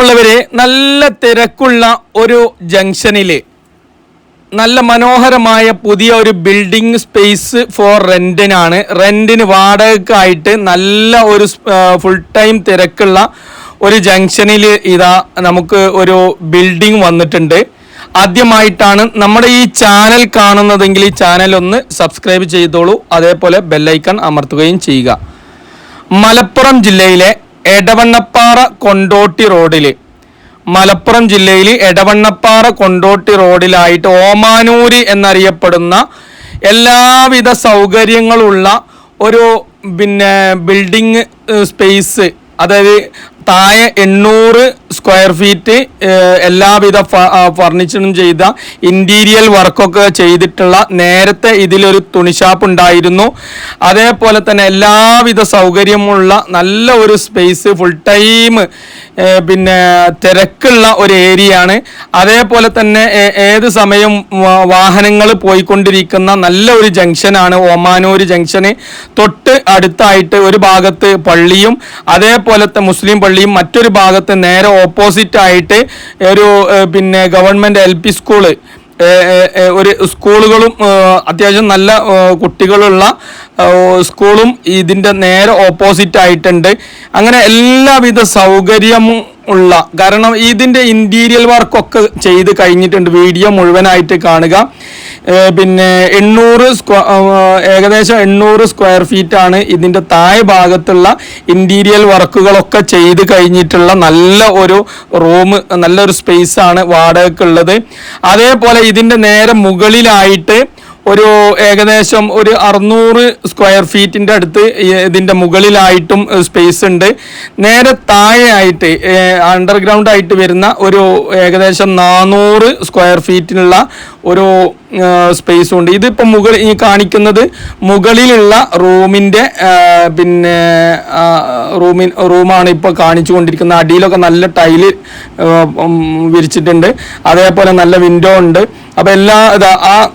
പ്രിയമുള്ളവരെ നല്ല തിരക്കുള്ള ഒരു ജംഗ്ഷനിൽ നല്ല മനോഹരമായ പുതിയ ഒരു ബിൽഡിംഗ് സ്പേസ് ഫോർ റെന്റിനാണ് റെന്റിന് വാടകക്കായിട്ട് നല്ല ഒരു ഫുൾ ടൈം തിരക്കുള്ള ഒരു ജംഗ്ഷനിൽ ഇതാ നമുക്ക് ഒരു ബിൽഡിംഗ് വന്നിട്ടുണ്ട്. ആദ്യമായിട്ടാണ് നമ്മുടെ ഈ ചാനൽ കാണുന്നതെങ്കിൽ ഈ ചാനൽ ഒന്ന് സബ്സ്ക്രൈബ് ചെയ്തോളൂ. അതേപോലെ ബെല്ലൈക്കൺ അമർത്തുകയും ചെയ്യുക. മലപ്പുറം ജില്ലയിലെ എടവണ്ണപ്പാറ കൊണ്ടോട്ടി റോഡിൽ മലപ്പുറം ജില്ലയിൽ എടവണ്ണപ്പാറ കൊണ്ടോട്ടി റോഡിലായിട്ട് ഓമാനൂര് എന്നറിയപ്പെടുന്ന എല്ലാവിധ സൗകര്യങ്ങളുള്ള ഒരു പിന്നെ ബിൽഡിംഗ് സ്പേസ് അതായത് താഴെ എണ്ണൂറ് സ്ക്വയർ ഫീറ്റ് എല്ലാവിധ ഫർണിച്ചറും ചെയ്ത ഇന്റീരിയൽ വർക്കൊക്കെ ചെയ്തിട്ടുള്ള നേരത്തെ ഇതിലൊരു തുണിഷാപ്പ് ഉണ്ടായിരുന്നു. അതേപോലെ തന്നെ എല്ലാവിധ സൗകര്യമുള്ള നല്ല ഒരു സ്പേസ് ഫുൾ ടൈം പിന്നെ തിരക്കുള്ള ഒരു ഏരിയയാണ് അതേപോലെ തന്നെ ഏത് സമയം വാഹനങ്ങൾ പോയിക്കൊണ്ടിരിക്കുന്ന നല്ല ഒരു ജംഗ്ഷനാണ് ഒമാനൂർ ജംഗ്ഷന് തൊട്ട് അടുത്തായിട്ട് ഒരു ഭാഗത്ത് പള്ളിയും അതേപോലത്തെ മുസ്ലിം പള്ളിയും മറ്റൊരു ഭാഗത്ത് നേരെ ഓപ്പോസിറ്റ് ആയിട്ട് ഒരു പിന്നെ ഗവൺമെന്റ് എൽ പി സ്കൂൾ ഒരു സ്കൂളുകളും അത്യാവശ്യം നല്ല കുട്ടികളുള്ള സ്കൂളും ഇതിന്റെ നേരെ ഓപ്പോസിറ്റ് ആയിട്ടുണ്ട്. അങ്ങനെ എല്ലാവിധ സൗകര്യവും ഉള്ള. കാരണം ഇതിന്റെ ഇന്റീരിയൽ വർക്കൊക്കെ ചെയ്ത് കഴിഞ്ഞിട്ടുണ്ട്. വീഡിയോ മുഴുവനായിട്ട് കാണുക. പിന്നെ എണ്ണൂറ് സ്ക്വ ഏകദേശം എണ്ണൂറ് സ്ക്വയർ ഫീറ്റ് ആണ് ഇതിന്റെ താഴെ ഭാഗത്തുള്ള ഇന്റീരിയൽ വർക്കുകളൊക്കെ ചെയ്ത് കഴിഞ്ഞിട്ടുള്ള നല്ല ഒരു റൂം നല്ലൊരു സ്പേസ് ആണ് വാടകയ്ക്കുള്ളത്. അതേപോലെ ഇതിന്റെ നേരെ മുകളിലായിട്ട് ഒരു ഏകദേശം ഒരു അറുന്നൂറ് സ്ക്വയർ ഫീറ്റിന്റെ അടുത്ത് ഇതിന്റെ മുകളിലായിട്ടും സ്പേസ് ഉണ്ട്. നേരെ താഴെയായിട്ട് അണ്ടർഗ്രൗണ്ട് ആയിട്ട് വരുന്ന ഒരു ഏകദേശം നാനൂറ് സ്ക്വയർ ഫീറ്റിനുള്ള ഒരു സ്പേസും ഉണ്ട്. ഇതിപ്പോൾ മുകളിൽ ഈ കാണിക്കുന്നത് മുകളിലുള്ള റൂമിന്റെ പിന്നെ റൂമിൻ റൂമാണ് ഇപ്പോൾ കാണിച്ചു കൊണ്ടിരിക്കുന്നത്. അടിയിലൊക്കെ നല്ല ടൈൽ വിരിച്ചിട്ടുണ്ട്. അതേപോലെ നല്ല വിൻഡോ ഉണ്ട്. അപ്പോൾ എല്ലാ ആ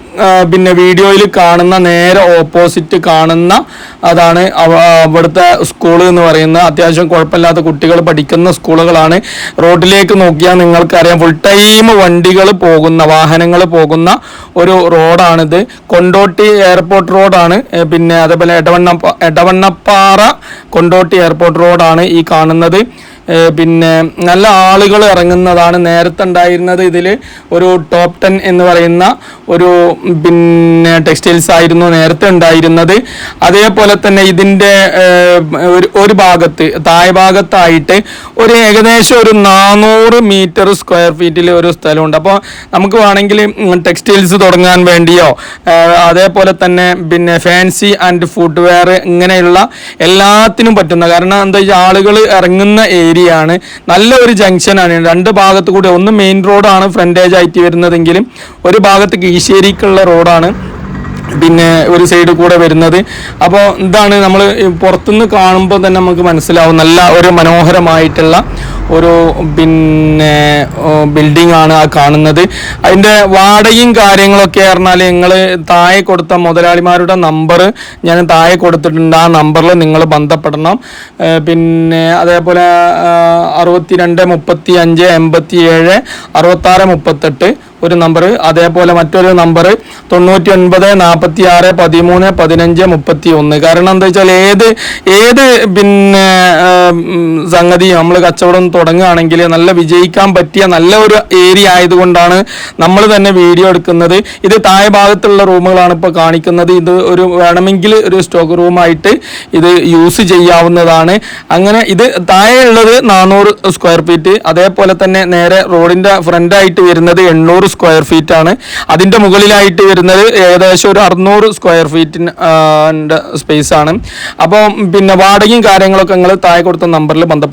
പിന്നെ വീഡിയോയിൽ കാണുന്ന നേരെ ഓപ്പോസിറ്റ് കാണുന്ന അതാണ് അവ- അവിടുത്തെ സ്കൂൾ എന്ന് പറയുന്നത്. അത്യാവശ്യം കുഴപ്പമില്ലാത്ത കുട്ടികൾ പഠിക്കുന്ന സ്കൂളുകളാണ്. റോഡിലേക്ക് നോക്കിയാൽ നിങ്ങൾക്കറിയാം ഫുൾ ടൈം വണ്ടികൾ പോകുന്ന വാഹനങ്ങൾ പോകുന്ന ഒരു റോഡാണിത്. കൊണ്ടോട്ടി എയർപോർട്ട് റോഡാണ്. പിന്നെ അതേപോലെ എടവണ്ണ എടവണ്ണപ്പാറ കൊണ്ടോട്ടി എയർപോർട്ട് റോഡാണ് ഈ കാണുന്നത്. പിന്നെ നല്ല ആളുകൾ ഇറങ്ങുന്നതാണ്. നേരത്തെ ഉണ്ടായിരുന്നത് ഇതിൽ ഒരു ടോപ്പ് ടെൻ എന്ന് പറയുന്ന ഒരു പിന്നെ ടെക്സ്റ്റൈൽസ് ആയിരുന്നു നേരത്തെ ഉണ്ടായിരുന്നത്. അതേപോലെ തന്നെ ഇതിന്റെ ഒരു ഭാഗത്ത് താഴെ ഭാഗത്തായിട്ട് ഒരു ഏകദേശം ഒരു നാനൂറ് മീറ്റർ സ്ക്വയർ ഫീറ്റിൽ ഒരു സ്ഥലമുണ്ട്. അപ്പോൾ നമുക്ക് വേണമെങ്കിൽ ടെക്സ്റ്റൈൽസ് തുടങ്ങാൻ വേണ്ടിയോ അതേപോലെ തന്നെ പിന്നെ ഫാൻസി ആൻഡ് ഫുട്വെയർ ഇങ്ങനെയുള്ള എല്ലാത്തിനും പറ്റുന്ന കാരണം എന്താ വെച്ചാൽ ആളുകൾ ഇറങ്ങുന്ന ഏരിയ ആണ് നല്ല ഒരു ജംഗ്ഷനാണ് രണ്ട് ഭാഗത്ത് കൂടി ഒന്ന് മെയിൻ റോഡാണ് ഫ്രണ്ടേജ് ആയിട്ട് വരുന്നതെങ്കിലും ഒരു ഭാഗത്ത് കീശ്ശേരിക്കുള്ള റോഡാണ് പിന്നെ ഒരു സൈഡ് കൂടെ വരുന്നത്. അപ്പോൾ ഇതാണ് നമ്മൾ പുറത്തുനിന്ന് കാണുമ്പോൾ തന്നെ നമുക്ക് മനസ്സിലാവും. നല്ല ഒരു മനോഹരമായിട്ടുള്ള ഒരു പിന്നെ ബിൽഡിംഗ് ആണ് ആ കാണുന്നത്. അതിന്റെ വാടകയും കാര്യങ്ങളൊക്കെ പറഞ്ഞാൽ നിങ്ങൾ താഴെ കൊടുത്ത മുതലാളിമാരുടെ നമ്പർ ഞാൻ താഴെ കൊടുത്തിട്ടുണ്ട്. ആ നമ്പറിൽ നിങ്ങൾ ബന്ധപ്പെടണം. പിന്നെ അതേപോലെ അറുപത്തിരണ്ട് മുപ്പത്തി അഞ്ച് എൺപത്തി ഏഴ് അറുപത്താറ് മുപ്പത്തെട്ട് ഒരു നമ്പർ അതേപോലെ മറ്റൊരു നമ്പർ തൊണ്ണൂറ്റി ഒൻപത് നാൽപ്പത്തി ആറ് പതിമൂന്ന് പതിനഞ്ച് മുപ്പത്തി ഒന്ന് കാരണം എന്താ വെച്ചാൽ ഏത് ഏത് പിന്നെ സംഗതി നമ്മൾ കച്ചവടം തുടങ്ങുകയാണെങ്കിൽ നല്ല വിജയിക്കാൻ പറ്റിയ നല്ല ഒരു ഏരിയ ആയതുകൊണ്ടാണ് നമ്മൾ തന്നെ വീഡിയോ എടുക്കുന്നത്. ഇത് താഴെ ഭാഗത്തുള്ള റൂമുകളാണ് ഇപ്പോൾ കാണിക്കുന്നത്. ഇത് ഒരു വേണമെങ്കിൽ ഒരു സ്റ്റോക്ക് റൂമായിട്ട് ഇത് യൂസ് ചെയ്യാവുന്നതാണ്. അങ്ങനെ ഇത് താഴെ ഉള്ളത് നാനൂറ് സ്ക്വയർ ഫീറ്റ് അതേപോലെ തന്നെ നേരെ റോഡിന്റെ ഫ്രണ്ടായിട്ട് വരുന്നത് എണ്ണൂറ് സ്ക്വയർ ഫീറ്റ് ആണ്. അതിന്റെ മുകളിലായിട്ട് വരുന്നത് ഏകദേശം ഒരു അറുന്നൂറ് സ്ക്വയർ ഫീറ്റിന് സ്പേസ് ആണ്. അപ്പോൾ പിന്നെ വാടകയും കാര്യങ്ങളൊക്കെ നിങ്ങൾ താഴെ കൊടുത്ത നമ്പറിൽ ബന്ധപ്പെട്ട്